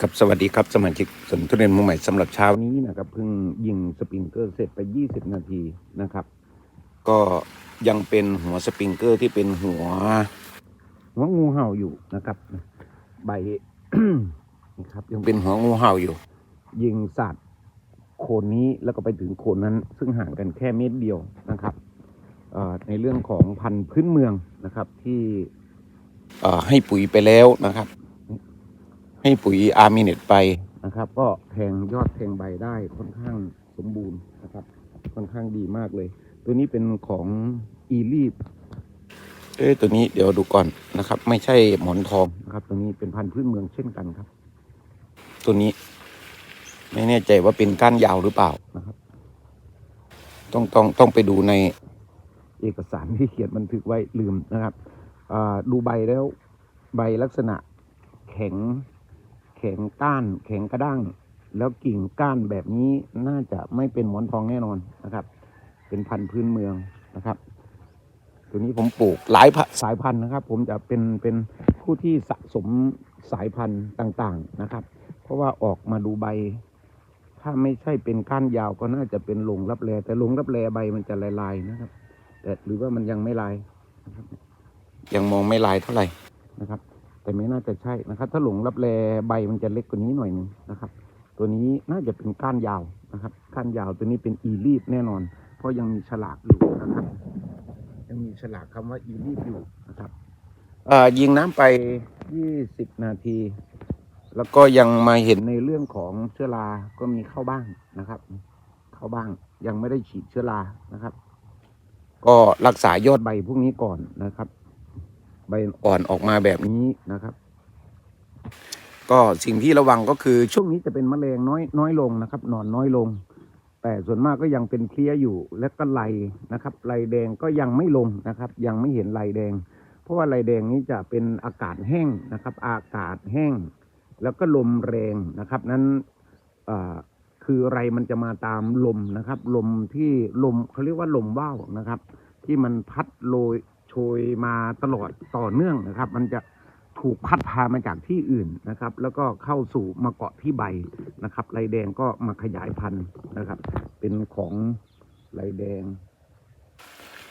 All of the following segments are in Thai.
ครับสวัสดีครับสมาชิกสวนทุเรียนมือใหม่สำหรับเช้านี้นะครับเพิ่งยิงสปริงเกอร์เสร็จไป 20 นาทีนะครับ ก็ยังเป็นหัวสปริงเกอร์ที่เป็นหัว หัวงูเห่าอยู่นะครับ ใบนะครับยังเป็นหัวงูเห่าอยู่ ยิงสัตว์โคนนี้แล้วก็ไปถึงโคนนั้น ซึ่งห่างกันแค่เมตรเดียวนะครับในเรื่องของพันธุ์พื้นเมืองนะครับที่ให้ปุ๋ยไปแล้วนะครับ ให้ปุ๋ยอาร์มิเนตไปนะครับ ก็แทงยอดแทงใบได้ค่อนข้างสมบูรณ์นะครับ ค่อนข้างดีมากเลย ตัวนี้เป็นของอีลีฟเอ้ยตัวนี้เดี๋ยวดูก่อนนะครับ ไม่ใช่หมอนทองนะครับ ตัวนี้เป็นพันธุ์พื้นเมืองเช่นกันครับ ตัวนี้ ไม่แน่ใจว่าเป็นก้านยาวหรือเปล่านะครับ ต้องต้องต้องไปดูในเอกสารที่เขียนบันทึกไว้ลืมนะครับอ่าดูใบแล้ว ใบลักษณะแข็งแข็งก้าน แข็งกระด้าง แล้วกิ่งก้านแบบนี้น่าจะไม่เป็นหมอนทองแน่นอนนะครับ เป็นพันธุ์พื้นเมืองนะครับ ตัวนี้ผมปลูกหลายสายพันธุ์นะครับ ผมจะเป็นเป็นผู้ที่สะสมสายพันธุ์ต่างๆนะครับ เพราะว่าออกมาดูใบ ถ้าไม่ใช่เป็นก้านยาวก็น่าจะเป็นหลงรับแลแต่หลงรับแลใบมันจะลายๆนะครับ แต่หรือว่ามันยังไม่ลาย ยังมองไม่ลายเท่าไหร่นะครับ แต่ไม่น่าจะใช่นะครับ ถ้าหลงรับแลใบมันจะเล็กกว่านี้หน่อยหนึงนะครับ ตัวนี้น่าจะเป็นก้านยาวนะครับ ก้านยาวตัวนี้เป็นอีลีฟแน่นอน เพราะยังมีฉลากอยู่นะครับ ยังมีฉลากคำว่าอีลีฟอยู่นะครับเอ่อยิงน้ำไป20นาที แล้วก็ยังมาเห็นในเรื่องของเชื้อรา ก็มีเข้าบ้างนะครับ เข้าบ้างยังไม่ได้ฉีดเชื้อรานะครับ ก็รักษายอดใบพวกนี้ก่อนนะครับ ใบอ่อนออกมาแบบนี้นะครับ ก็สิ่งที่ระวังก็คือช่วงนี้จะเป็นแมลงน้อยน้อยลงนะครับหนอนน้อยลง แต่ส่วนมากก็ยังเป็นเพลี้ยอยู่และก็ไลนะครับไลแดงก็ยังไม่ลงนะครับ ยังไม่เห็นไลแดง เพราะว่าไลแดงนี้จะเป็นอากาศแห้งนะครับ อากาศแห้ง แล้วก็ลมแรงนะครับ นั้นคือไรมันจะมาตามลมนะครับ ลมที่ลมเขาเรียกว่าลมว่าวนะครับ ที่มันพัดโรย ชยมาตลอดต่อเนื่องนะครับ มันจะถูกพัดพามาจากที่อื่นนะครับ แล้วก็เข้าสู่มาเกาะที่ใบนะครับไรแดงก็มาขยายพันธุ์นะครับ เป็นของไรแดง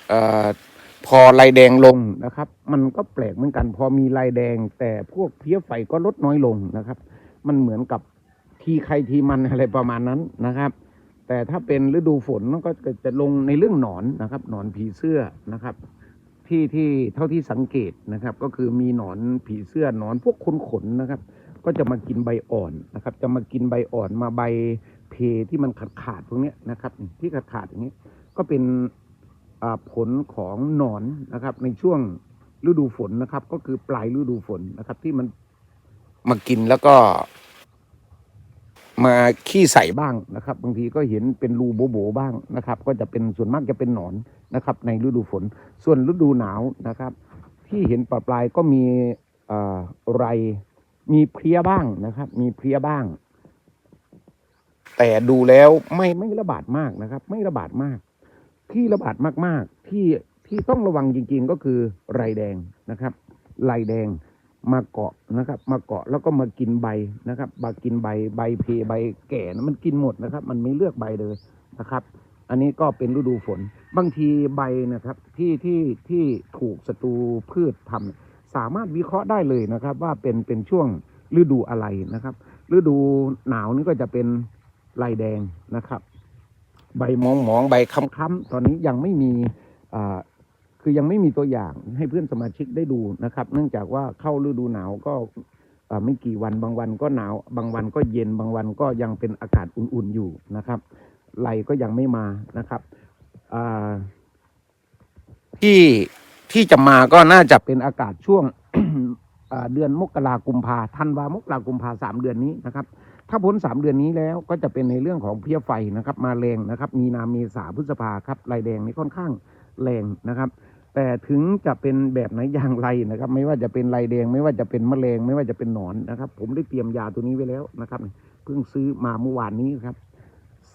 เอ่อพอลายแดงลงนะครับ มันก็แปลกเหมือนกัน พอมีลายแดง แต่พวกเพี้ยไฟก็ลดน้อยลงนะครับ มันเหมือนกับทีใครทีมันอะไรประมาณนั้นนะครับ แต่ถ้าเป็นฤดูฝนมันก็จะลงในเรื่องหนอนนะครับ หนอนผีเสื้อนะครับ ที่ที่เท่าที่สังเกตนะครับ ก็คือมีหนอนผีเสื้อหนอนพวกขนขนนะครับ ก็จะมากินใบอ่อนนะครับ จะมากินใบอ่อนมาใบเพที่มันขาดขาดๆพวกเนี้ยนะครับ ที่ขาดขาดๆอย่างนี้ ก็เป็นผลของหนอนนะครับ ในช่วงฤดูฝนนะครับ ก็คือปลายฤดูฝนนะครับ ที่มันมากินแล้วก็ มาขี้ใส่บ้างนะครับ บางทีก็เห็นเป็นรูโบโบบ้างนะครับ ก็จะเป็นส่วนมากจะเป็นหนอนนะครับ ในฤดูฝน ส่วนฤดูหนาวนะครับ ที่เห็นปลาปลายก็มีอไรมีเพลี้ยบ้างนะครับ มีเพลี้ยบ้าง แต่ดูแล้วไม่ไม่ระบาดมากนะครับ ไม่ระบาดมาก ที่ระบาดมากๆ ที่ที่ต้องระวังจริง ๆ ก็คือไรแดงนะครับไรแดง มาเกาะนะครับ มาเกาะแล้วก็มากินใบนะครับมากินใบใบเพใบแก่นะมันกินหมดนะครับ มันไม่เลือกใบเลยนะครับ อันนี้ก็เป็นฤดูฝน บางทีใบนะครับ ที่ที่ที่ถูกศัตรูพืชทำสามารถวิเคราะห์ได้เลยนะครับ ว่าเป็นเป็นช่วงฤดูอะไรนะครับ ฤดูหนาวนี่ก็จะเป็นลายแดงนะครับ ใบมองมองๆใบค้ำๆตอนนี้ยังไม่มีอ่า คือยังไม่มีตัวอย่างให้เพื่อนสมาชิกได้ดูนะครับ เนื่องจากว่าเข้าฤดูหนาวก็ไม่กี่วันบางวันก็หนาว บางวันก็เย็นบางวันก็ยังเป็นอากาศอุ่นๆอยู่นะครับไหลก็ยังไม่มานะครับที่ที่จะมาก็น่าจะเป็นอากาศช่วงเดือนมกรากุมภาธันวามกรากุมภาสามเดือนนี้นะครับ ถ้าพ้นสามเดือนนี้แล้วก็จะเป็นในเรื่องของเพี้ยไฟนะครับ มาแรงนะครับ มีนาเมษาพฤษภาครับลายแดงนี่ค่อนข้างแรงนะครับ แต่ถึงจะเป็นแบบไหนอย่างไรนะครับ ไม่ว่าจะเป็นลายแดง ไม่ว่าจะเป็นมะแมลงไม่ว่าจะเป็นหนอนนะครับ ผมได้เตรียมยาตัวนี้ไว้แล้วนะครับเพิ่งซื้อมาเมื่อวานนี้ครับ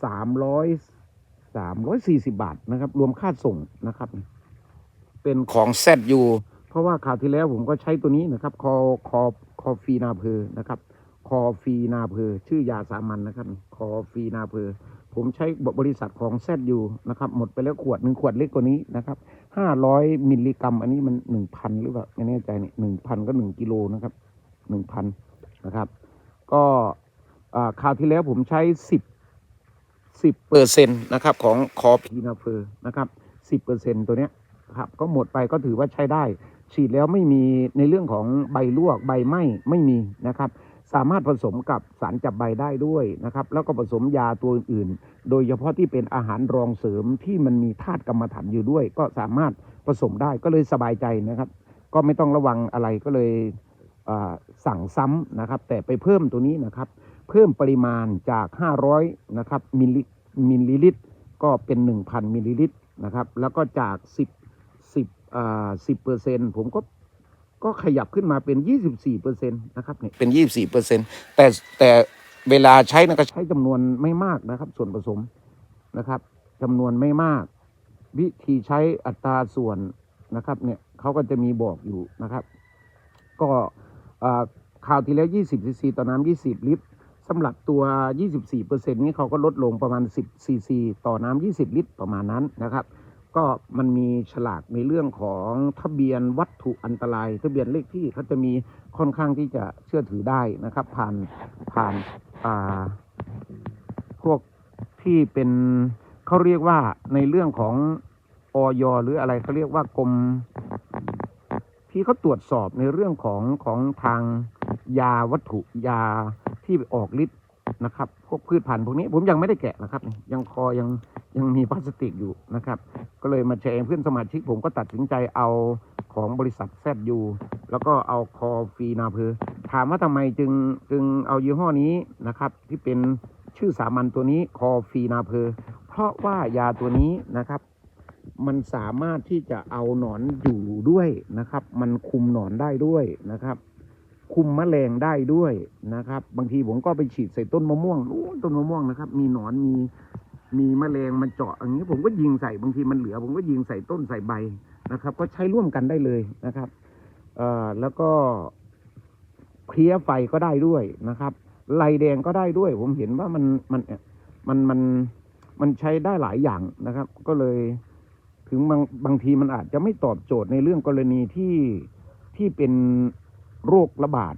สามร้อยสามร้อยสี่สิบาทนะครับ รวมค่าส่งนะครับ เป็นของแซดยูเพราะว่าคราวที่แล้วผมก็ใช้ตัวนี้นะครับ คอคอคอฟีนาเพอนะครับ คอฟีนาเพอชื่อยาสามัญนะครับ คอฟีนาเพอผมใช้บริษัทของแซดยูนะครับ หมดไปแล้วขวดหนึ่งขวดเล็กกว่านี้นะครับ ห้าร้อยมิลลิกรัม อันนี้มันหนึ่งพันหรือเปล่าไม่แน่ใจเนี่ยหนึ่งพันก็หนึ่งกิโลนะครับหนึ่งพันนะครับ ก็คราวที่แล้วผมใช้สิบสิบเปอร์เซ็นต์นะครับ ของคอพีนาเพอร์นะครับสิบเปอร์เซ็นต์ตัวเนี้ยครับก็หมดไปก็ถือว่าใช้ได้ ฉีดแล้วไม่มีในเรื่องของใบลวกใบไหม้ไม่มีนะครับ สามารถผสมกับสารจับใบได้ด้วยนะครับ แล้วก็ผสมยาตัวอื่น โดยเฉพาะที่เป็นอาหารรองเสริมที่มันมีธาตุกรรมฐานอยู่ด้วย ก็สามารถผสมได้ก็เลยสบายใจนะครับ ก็ไม่ต้องระวังอะไรก็เลยสั่งซ้ำนะครับ แต่ไปเพิ่มตัวนี้นะครับ เพิ่มปริมาณจาก 500นะครับมิลลิมิลลิลิตร ก็เป็น 1,000มิลลิลิตรนะครับ แล้วก็จาก 10 10อ่า10เปอร์เซ็นต์ผมก็ ก็ขยับขึ้นมาเป็น 24เปอร์เซ็นต์นะครับเนี่ยเป็น 24เปอร์เซ็นต์แต่แต่เวลาใช้นะก็ใช้จำนวนไม่มากนะครับ ส่วนผสมนะครับจำนวนไม่มาก วิธีใช้อัตราส่วนนะครับเนี่ยเขาก็จะมีบอกอยู่นะครับ ก็อ่าคราวที่แล้ว 20ซีซีต่อน้ำ20 ลิตรสำหรับตัว 24เปอร์เซ็นต์นี้เขาก็ลดลงประมาณ 10ซีซีต่อน้ำ20 ลิตรประมาณนั้นนะครับ ก็มันมีฉลากในเรื่องของทะเบียนวัตถุอันตราย ทะเบียนเลขที่เขาจะมีค่อนข้างที่จะเชื่อถือได้นะครับ ผ่านผ่านอ่าพวกที่เป็นเขาเรียกว่าในเรื่องของออยหรืออะไรเขาเรียกว่ากรมที่เขาตรวจสอบในเรื่องของของทางยาวัตถุยาที่ออกฤทธิ์นะครับ พวกพืชพันธุ์พวกนี้ผมยังไม่ได้แกะนะครับ ยังคอยัง ยังมีพลาสติกอยู่นะครับ ก็เลยมาแชร์เพื่อนสมาชิกผมก็ตัดสินใจเอาของบริษัทแซดยูแล้วก็เอาคอฟีนาเพอถามว่าทำไมจึงจึงเอายี่ห้อนี้นะครับ ที่เป็นชื่อสามัญตัวนี้คอฟีนาเพอเพราะว่ายาตัวนี้นะครับ มันสามารถที่จะเอาหนอนอยู่ด้วยนะครับ มันคุมหนอนได้ด้วยนะครับ คุมแมลงได้ด้วยนะครับ บางทีผมก็ไปฉีดใส่ต้นมะม่วงโอ้ต้นมะม่วงนะครับ มีหนอนมี มีแมลงมันเจาะอย่างนี้ผมก็ยิงใส่บางทีมันเหลือ ผมก็ยิงใส่ต้นใส่ใบนะครับ ก็ใช้ร่วมกันได้เลยนะครับเอ่อแล้วก็เพลี้ยไฟก็ได้ด้วยนะครับลายแดงก็ได้ด้วย ผมเห็นว่ามันมันมันมันมันใช้ได้หลายอย่างนะครับ ก็เลยถึงบางบางทีมันอาจจะไม่ตอบโจทย์ในเรื่องกรณีที่ที่เป็นโรคระบาด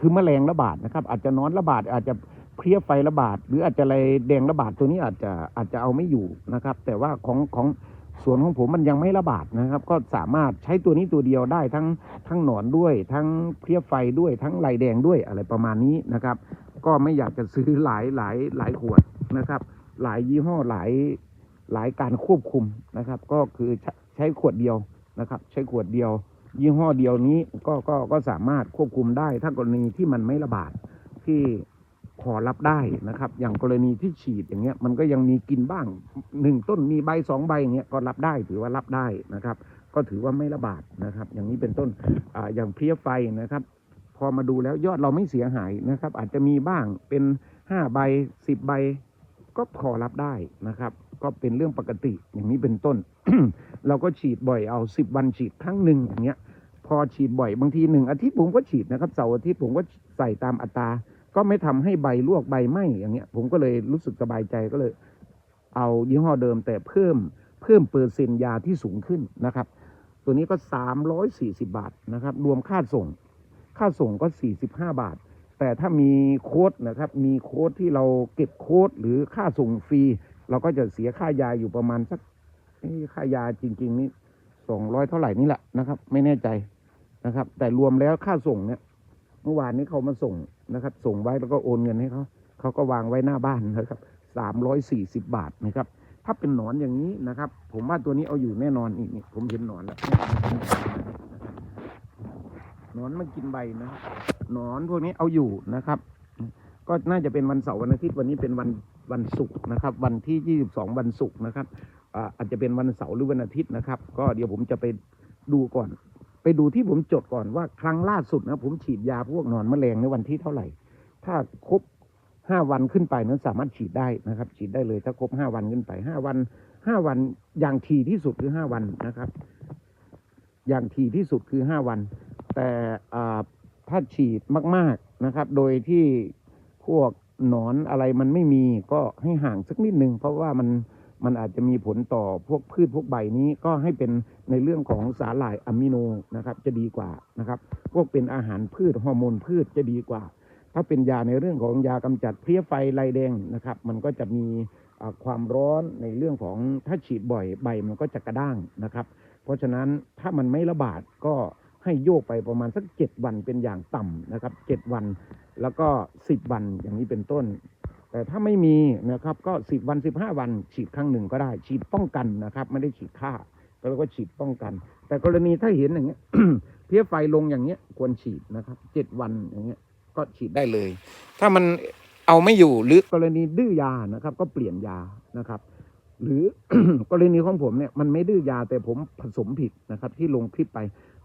คือแมลงระบาดนะครับ อาจจะนอนระบาดอาจจะ เพลี้ยไฟระบาด หรืออาจจะอะไรแดงระบาดตัวนี้อาจจะอาจจะเอาไม่อยู่นะครับ แต่ว่าของของสวนของผมมันยังไม่ระบาดนะครับ ก็สามารถใช้ตัวนี้ตัวเดียวได้ทั้งทั้งหนอนด้วย ทั้งเพลี้ยไฟด้วยทั้งลายแดงด้วยอะไรประมาณนี้นะครับ ก็ไม่อยากจะซื้อหลายหลายหลายขวดนะครับ หลายยี่ห้อหลายหลายการควบคุมนะครับ ก็คือใช้ใช้ขวดเดียวนะครับ ใช้ขวดเดียว ยี่ห้อเดียวนี้ก็ก็ก็สามารถควบคุมได้ถ้ากรณีที่มันไม่ระบาดที่ พอรับได้นะครับ อย่างกรณีที่ฉีดอย่างเงี้ยมันก็ยังมีกินบ้างหนึ่งต้นมีใบสองใบอย่างเงี้ยก็รับได้ถือว่ารับได้นะครับ ก็ถือว่าไม่ระบาดนะครับ อย่างนี้เป็นต้นอ่าอย่างเพี้ยไฟนะครับ พอมาดูแล้วยอดเราไม่เสียหายนะครับ อาจจะมีบ้างเป็นห้าใบสิบใบ ก็พอรับได้นะครับ ก็เป็นเรื่องปกติอย่างนี้เป็นต้น เราก็ฉีดบ่อยเอาสิบวันฉีดครั้งหนึ่งอย่างเงี้ย พอฉีดบ่อยบางทีหนึ่งอาทิตย์ผมก็ฉีดนะครับเสาร์อาทิตย์ผมก็ใส่ตามอัตรา ก็ไม่ทำให้ใบลวกใบไหม้อย่างเงี้ย ผมก็เลยรู้สึกสบายใจก็เลย เอายี่ห้อเดิมแต่เพิ่มเพิ่มเปอร์เซ็นต์ยาที่สูงขึ้นนะครับ ตัวนี้ก็สามร้อยสี่สิบาทนะครับ รวมค่าส่ง ค่าส่งก็สี่สิบห้าบาท แต่ถ้ามีโค้ดนะครับ มีโค้ดที่เราเก็บโค้ดหรือค่าส่งฟรี เราก็จะเสียค่ายาอยู่ประมาณสักค่ายาจริง ๆ นี่สองร้อยเท่าไหร่นี่แหละนะครับ ไม่แน่ใจนะครับ แต่รวมแล้วค่าส่งเนี่ย เมื่อวานนี้เขามาส่ง นะครับ ส่งไว้แล้วก็โอนเงินให้เขาเขาก็วางไว้หน้าบ้านนะครับสามร้อยสี่สิบบาทนะครับ ถ้าเป็นหนอนอย่างนี้นะครับ ผมว่าตัวนี้เอาอยู่แน่นอนนี่นี่ผมเห็นหนอนแล้วหนอนมันกินใบนะหนอนพวกนี้เอาอยู่นะครับ ก็น่าจะเป็นวันเสาร์วันอาทิตย์วันนี้เป็นวันวันศุกร์นะครับ วันที่ยี่สิบสองวันศุกร์นะครับอาจจะเป็นวันเสาร์หรือวันอาทิตย์นะครับ ก็เดี๋ยวผมจะไปดูก่อน ไปดูที่ผมจดก่อนว่าครั้งล่าสุดนะผมฉีดยาพวกนอนมะแมลงในวันที่เท่าไหร่ ถ้าครบห้าวันขึ้นไปนั้นสามารถฉีดได้นะครับ ฉีดได้เลยถ้าครบห้าวันขึ้นไปห้าวันห้าวันอย่างทีที่สุดคือห้าวันนะครับ อย่างทีที่สุดคือห้าวัน แต่ถ้าฉีดมาก ๆนะครับ โดยที่พวกหนอนอะไรมันไม่มีก็ให้ห่างสักนิดนึงเพราะว่ามัน มันอาจจะมีผลต่อพวกพืชพวกใบนี้ก็ให้เป็นในเรื่องของสาหร่ายอะมิโนนะครับจะดีกว่านะครับ พวกเป็นอาหารพืชฮอร์โมนพืชจะดีกว่า ถ้าเป็นยาในเรื่องของยากำจัดเพลี้ยไฟลายแดงนะครับ มันก็จะมีความร้อนในเรื่องของถ้าฉีดบ่อยใบมันก็จะกระด้างนะครับ เพราะฉะนั้นถ้ามันไม่ระบาดก็ให้โยกไปประมาณสักเจ็ดวันเป็นอย่างต่ำนะครับเจ็ดวัน แล้วก็สิบวันอย่างนี้เป็นต้น แต่ถ้าไม่มีนะครับก็สิบวันสิบห้าวัน ฉีดครั้งหนึ่งก็ได้ ฉีดป้องกันนะครับ ไม่ได้ฉีดฆ่าก็เรียกว่าฉีดป้องกัน แต่กรณีถ้าเห็นอย่างเงี้ยเพี้ยไฟลงอย่างเงี้ยควรฉีดนะครับเจ็ดวันอย่างเงี้ยก็ฉีดได้เลย ถ้ามันเอาไม่อยู่หรือกรณีดื้อยานะครับ ก็เปลี่ยนยานะครับ หรือกรณีของผมเนี่ยมันไม่ดื้อยาแต่ผมผสมผิดนะครับ ที่ลงคลิปไป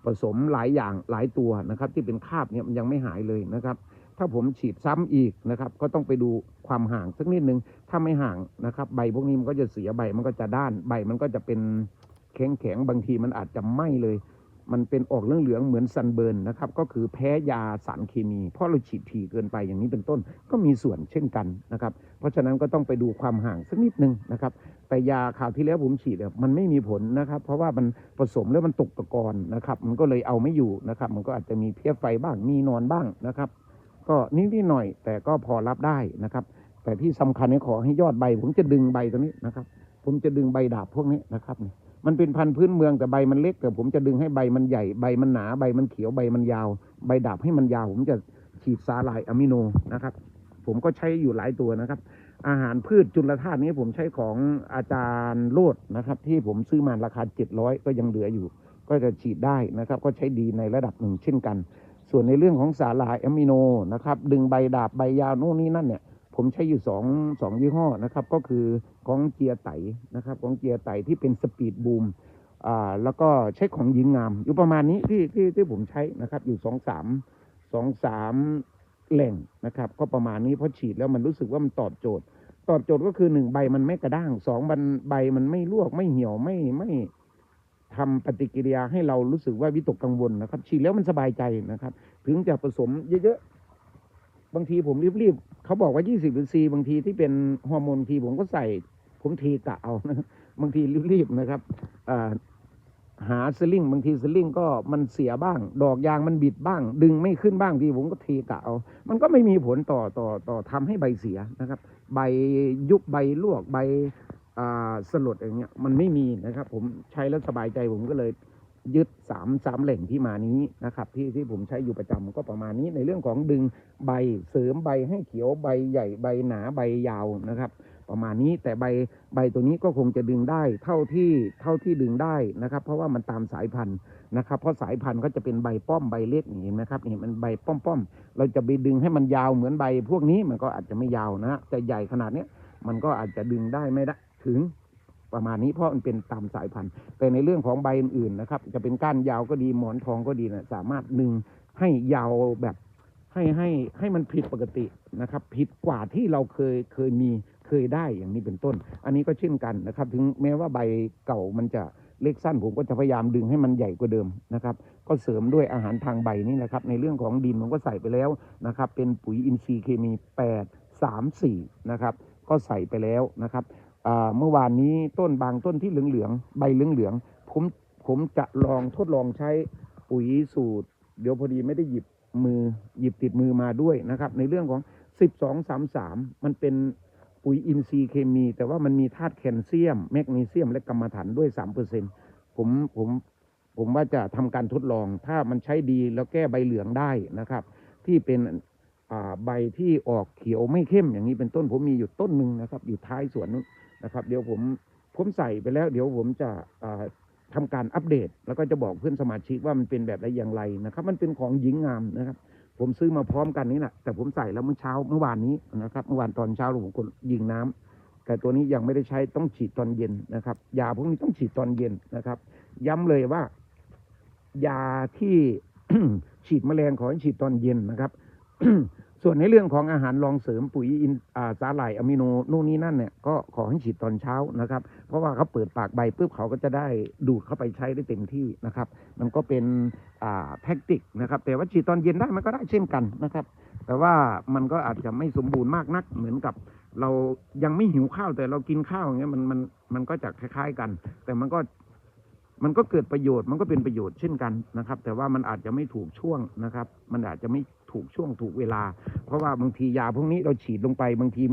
ผสมหลายอย่างหลายตัวนะครับ ที่เป็นคราบเนี่ยมันยังไม่หายเลยนะครับ ถ้าผมฉีดซ้ำอีกนะครับ ก็ต้องไปดูความห่างสักนิดนึง ถ้าไม่ห่างนะครับ ใบพวกนี้มันก็จะเสียใบมันก็จะด้านใบมันก็จะเป็นแข็งแข็งบางทีมันอาจจะไหม้เลย มันเป็นออกเหลืองเหมือนซันเบิร์นนะครับ ก็คือแพ้ยาสารเคมี เพราะเราฉีดถี่เกินไปอย่างนี้เป็นต้น ก็มีส่วนเช่นกันนะครับ เพราะฉะนั้นก็ต้องไปดูความห่างสักนิดนึงนะครับ แต่ยาข่าวที่แล้วผมฉีดมันไม่มีผลนะครับ เพราะว่ามันผสมแล้วมันตกตะกอนนะครับ มันก็เลยเอาไม่อยู่นะครับ มันก็อาจจะมีเพี้ยไฟบ้าง มีนอนบ้างนะครับ ก็นิดๆหน่อยแต่ก็พอรับได้นะครับ แต่ที่สำคัญเนี่ยขอให้ยอดใบ ผมจะดึงใบตัวนี้นะครับ ผมจะดึงใบดาบพวกนี้นะครับมันเป็นพันธุ์พื้นเมืองแต่ใบมันเล็กแต่ผมจะดึงให้ใบมันใหญ่ใบมันหนาใบมันเขียวใบมันยาว ใบดาบให้มันยาว ผมจะฉีดสาลายอะมิโนนะครับ ผมก็ใช้อยู่หลายตัวนะครับ อาหารพืชจุลธาตุนี้ผมใช้ของอาจารย์โลดนะครับ ที่ผมซื้อมาราคา700ก็ยังเหลืออยู่ ก็จะฉีดได้นะครับ ก็ใช้ดีในระดับหนึ่งเช่นกัน ส่วนในเรื่องของสาหร่ายอะมิโนนะครับ ดึงใบดาบใบยาวนู่นนี่นั่นเนี่ย ผมใช้อยู่สองสองยี่ห้อนะครับ ก็คือของเจียไตนะครับ ของเจียไตที่เป็นสปีดบูมอ่าแล้วก็ใช้ของยิงงาม อยู่ประมาณนี้ที่ที่ที่ผมใช้นะครับ อยู่สองสามสองสามแหล่งนะครับ ก็ประมาณนี้เพราะฉีดแล้วมันรู้สึกว่ามันตอบโจทย์ ตอบโจทย์ก็คือหนึ่งใบมันไม่กระด้างสองใบใบมันไม่ลวกไม่เหี่ยวไม่ไม่ ทำปฏิกิริยาให้เรารู้สึกว่าวิตกกังวลนะครับ ฉีดแล้วมันสบายใจนะครับ ถึงจะผสมเยอะๆ บางทีผมรีบๆเขาบอกว่า 20ซีบางทีที่เป็นฮอร์โมนทีผมก็ใส่ ผมทีกะเอานะบางทีรีบๆนะครับอ่าหาสลิงบางทีสลิงก็มันเสียบ้าง ดอกยางมันบิดบ้าง ดึงไม่ขึ้นบ้างทีผมก็เทกะเอา มันก็ไม่มีผลต่อต่อต่อทำให้ใบเสียนะครับ ใบยุบใบลวกใบ สลดอย่างเงี้ยมันไม่มีนะครับ ผมใช้แล้วสบายใจผมก็เลยยึดสามสามแหล่งที่มานี้นะครับที่ที่ผมใช้อยู่ประจำก็ประมาณนี้ในเรื่องของดึงใบเสริมใบให้เขียวใบใหญ่ใบหนาใบยาวนะครับ ประมาณนี้แต่ใบใบตัวนี้ก็คงจะดึงได้เท่าที่เท่าที่ดึงได้นะครับ เพราะว่ามันตามสายพันธุ์นะครับ เพราะสายพันธุ์ก็จะเป็นใบป้อมใบเล็กนี่เห็นไหมครับนี่มันใบป้อมป้อมๆเราจะไปดึงให้มันยาวเหมือนใบ พวกนี้มันก็อาจจะไม่ยาวนะจะใหญ่ขนาดเนี้ยมันก็อาจจะดึงได้ไม่ได้ ถึงประมาณนี้เพราะมันเป็นตามสายพันธุ์ แต่ในเรื่องของใบอื่นๆนะครับ จะเป็นก้านยาวก็ดีหมอนทองก็ดีนะสามารถดึงให้ยาวแบบให้ให้ให้มันผิดปกตินะครับ ผิดกว่าที่เราเคยเคยมีเคยได้อย่างนี้เป็นต้น อันนี้ก็เช่นกันนะครับ ถึงแม้ว่าใบเก่ามันจะเล็กสั้นผมก็จะพยายามดึงให้มันใหญ่กว่าเดิมนะครับ ก็เสริมด้วยอาหารทางใบนี่นะครับ ในเรื่องของดินผมก็ใส่ไปแล้วนะครับ เป็นปุ๋ยอินทรีย์เคมี 8 3 4 นะครับ ก็ใส่ไปแล้วนะครับ เมื่อวานนี้ต้นบางต้นที่เหลืองๆใบเหลืองๆผมผมจะลองทดลองใช้ปุ๋ยสูตร เดี๋ยวพอดีไม่ได้หยิบมือหยิบติดมือมาด้วยนะครับ ในเรื่องของ 12 3 3 มันเป็นปุ๋ยอินทรีย์เคมี แต่ว่ามันมีธาตุแคลเซียม แมกนีเซียม และกรรมฐานด้วย 3%ผมผมผมว่าจะทำการทดลองถ้ามันใช้ดีแล้วแก้ใบเหลืองได้นะครับ ที่เป็นใบที่ออกเขียวไม่เข้มอย่างนี้เป็นต้นผมมีอยู่ต้นหนึ่งนะครับ อยู่ท้ายสวนนู้น นะครับ เดี๋ยวผมผมใส่ไปแล้ว เดี๋ยวผมจะอ่าทำการอัปเดต แล้วก็จะบอกเพื่อนสมาชิกว่ามันเป็นแบบไรอย่างไรนะครับ มันเป็นของหญิงงามนะครับ ผมซื้อมาพร้อมกันนี่แหละแต่ผมใส่แล้วเมื่อเช้าเมื่อวานนี้นะครับ เมื่อวานตอนเช้าผมก็ยิงน้ำแต่ตัวนี้ยังไม่ได้ใช้ต้องฉีดตอนเย็นนะครับยาพวกนี้ต้องฉีดตอนเย็นนะครับ ย้ำเลยว่ายาที่ฉีดแมลงขอให้ฉีดตอนเย็นนะครับ ส่วนในเรื่องของอาหารรองเสริมปุ๋ยอินสาหร่ายอะมิโนนู่นนี่นั่นเนี่ยก็ขอให้ฉีดตอนเช้านะครับ เพราะว่าเขาเปิดปากใบปุ๊บเขาก็จะได้ดูดเข้าไปใช้ได้เต็มที่นะครับ มันก็เป็นอ่าแท็กติกนะครับ แต่ว่าฉีดตอนเย็นได้มันก็ได้เช่นกันนะครับ แต่ว่ามันก็อาจจะไม่สมบูรณ์มากนัก เหมือนกับเรายังไม่หิวข้าวแต่เรากินข้าวอย่างเงี้ยมันมันมันก็จะคล้าย ๆกัน แต่มันก็ มันก็เกิดประโยชน์มันก็เป็นประโยชน์เช่นกันนะครับ แต่ว่ามันอาจจะไม่ถูกช่วงนะครับ มันอาจจะไม่ถูกช่วงถูกเวลา เพราะว่าบางทียาพวกนี้เราฉีดลงไปบางทีม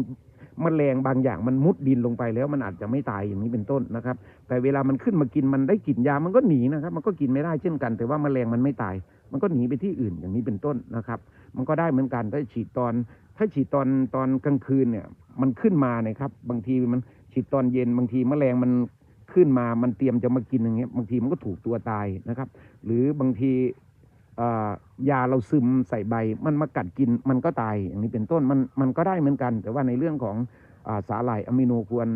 แมลงบางอย่างมันมุดดินลงไปแล้วมันอาจจะไม่ตายอย่างนี้เป็นต้นนะครับ แต่เวลามันขึ้นมากินมันได้กลิ่นยามันก็หนีนะครับ มันก็กินไม่ได้เช่นกัน แต่ว่าแมลงมันไม่ตาย มันก็หนีไปที่อื่นอย่างนี้เป็นต้นนะครับ มันก็ได้เหมือนกันถ้าฉีดตอน ถ้าฉีดตอนตอนกลางคืนเนี่ย มันขึ้นมาเนี่ยครับ บางทีมันฉีดตอนเย็นบางทีแมลงมัน ขึ้นมามันเตรียมจะมากินอย่างเงี้ยบางทีมันก็ถูกตัวตายนะครับ หรือบางทียาเราซึมใส่ใบ มันมากัดกินมันก็ตายอย่างนี้เป็นต้นมันมันก็ได้เหมือนกัน แต่ว่าในเรื่องของอาสาหร่ายอะมิโนควร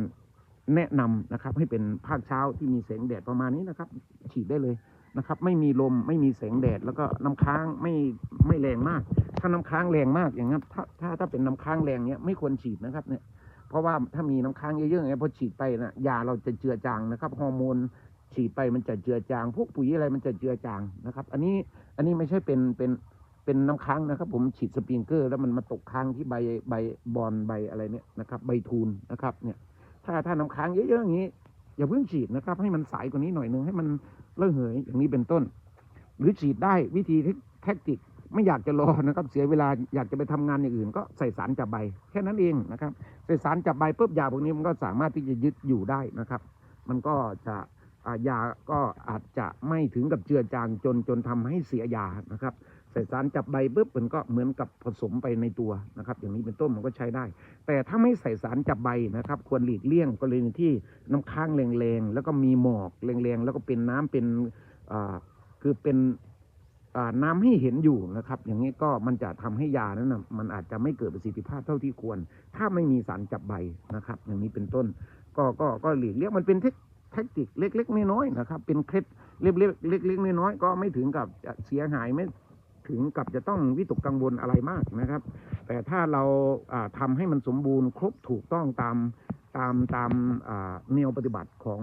แนะนำนะครับ ให้เป็นภาคเช้าที่มีแสงแดดประมาณนี้นะครับ ฉีดได้เลยนะครับ ไม่มีลมไม่มีแสงแดด แล้วก็น้ำค้างไม่ไม่แรงมาก ถ้าน้ำค้างแรงมากอย่างนั้นถ้าถ้าถ้าเป็นน้ำค้างแรงเนี้ยไม่ควรฉีดนะครับเนี่ย เพราะว่าถ้ามีน้ำค้างเยอะๆอย่างเงี้ยพอฉีดไปนะยาเราจะเจือจางนะครับฮอร์โมนฉีดไปมันจะเจือจาง พวกปุ๋ยอะไรมันจะเจือจางนะครับ อันนี้อันนี้ไม่ใช่เป็นเป็นเป็นน้ำค้างนะครับ ผมฉีดสปริงเกอร์ แล้วมันมาตกค้างที่ใบใบบอลใบอะไรเนี่ยนะครับ ใบทูนนะครับ เนี่ย ถ้าถ้าน้ำค้างเยอะๆอย่างนี้ อย่าเพิ่งฉีดนะครับ ให้มันใสกว่านี้หน่อยนึงให้มันระเหยอย่างนี้เป็นต้น หรือฉีดได้วิธีแท็กติก ไม่อยากจะรอนะครับ เสียเวลาอยากจะไปทำงานอย่างอื่น ก็ใส่สารจับใบ แค่นั้นเองนะครับ ใส่สารจับใบปุ๊บยาพวกนี้มันก็สามารถที่จะยึดอยู่ได้นะครับ มันก็จะายาก็อาจจะไม่ถึงกับเจือจางจนจนทำให้เสียยานะครับใส่สารจับใบปุ๊บมันก็เหมือนกับผสมไปในตัวนะครับ อย่างนี้เป็นต้นมันก็ใช้ได้ แต่ถ้าไม่ใส่สารจับใบนะครับ ควรหลีกเลี่ยงกรณีที่น้ำค้างแรงๆแล้วก็มีหมอกแรงๆแล้วก็เป็นน้ำเป็นคือเป็น น้ำให้เห็นอยู่นะครับ อย่างนี้ก็มันจะทำให้ยานั้นนะมันอาจจะไม่เกิดประสิทธิภาพเท่าที่ควร ถ้าไม่มีสารจับใบนะครับ อย่างนี้เป็นต้น ก็ก็ก็หลีกเลี่ยงมันเป็นเทคแทคติกเล็ก ๆ น้อยๆนะครับ เป็นเคล็ดเล็กๆเล็กๆน้อยๆก็ไม่ถึงกับเสียหายไม่ถึงกับจะต้องวิตกกังวลอะไรมากนะครับ แต่ถ้าเราอ่าทำให้มันสมบูรณ์ครบถูกต้องตามตามตามแนวปฏิบัติของ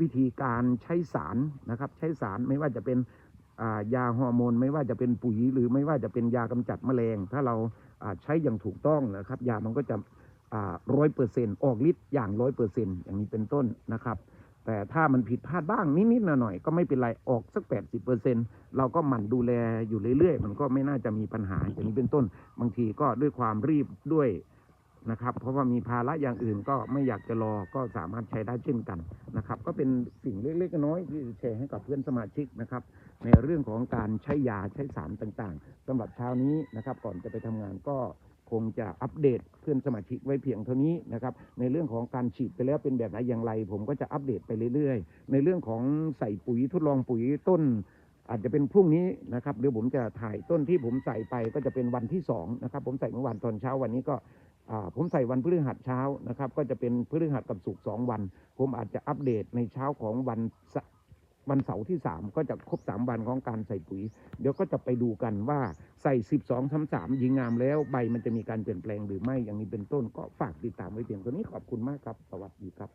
วิธีการใช้สารนะครับ ใช้สารไม่ว่าจะเป็น ยาฮอร์โมนไม่ว่าจะเป็นปุ๋ยหรือไม่ว่าจะเป็นยากำจัดแมลง ถ้าเราใช้อย่างถูกต้องนะครับ ยามันก็จะร้อยเปอร์เซ็นออกฤทธิ์อย่างร้อยเปอร์เซ็นอย่างนี้เป็นต้นนะครับ แต่ถ้ามันผิดพลาดบ้างนิดๆหน่อยๆก็ไม่เป็นไรออกสักแปดสิบเปอร์เซ็นเราก็หมั่นดูแลอยู่เรื่อยๆ มันก็ไม่น่าจะมีปัญหาอย่างนี้เป็นต้น บางทีก็ด้วยความรีบด้วยนะครับ เพราะว่ามีภาระอย่างอื่นก็ไม่อยากจะรอก็สามารถใช้ได้เช่นกันนะครับ ก็เป็นสิ่งเล็กๆน้อยๆที่แชร์ให้กับเพื่อนสมาชิกนะครับ ในเรื่องของการใช้ยาใช้สารต่างๆสำหรับเช้านี้นะครับ ก่อนจะไปทำงานก็คงจะอัปเดตเพื่อนสมาชิกไว้เพียงเท่านี้นะครับในเรื่องของการฉีดไปแล้วเป็นแบบไหนอย่างไร ผมก็จะอัปเดตไปเรื่อยๆ ในเรื่องของใส่ปุ๋ยทดลองปุ๋ยต้น อาจจะเป็นพรุ่งนี้นะครับเดี๋ยวผมจะถ่ายต้นที่ผมใส่ไปก็จะเป็นวันที่สองนะครับผมใส่เมื่อวานตอนเช้าวันนี้ก็ผมใส่วันพฤหัสเช้านะครับ ก็จะเป็นพฤหัสกับศุกร์สองวัน ผมอาจจะอัปเดตในเช้าของวัน วันเสาร์ที่สามก็จะครบสามวันของการใส่ปุ๋ย เดี๋ยวก็จะไปดูกันว่าใส่สิบสองทำสามยิงงามแล้วใบมันจะมีการเปลี่ยนแปลงหรือไม่อย่างนี้เป็นต้นก็ฝากติดตามไว้เพียงตัวนี้ขอบคุณมากครับ สวัสดีครับ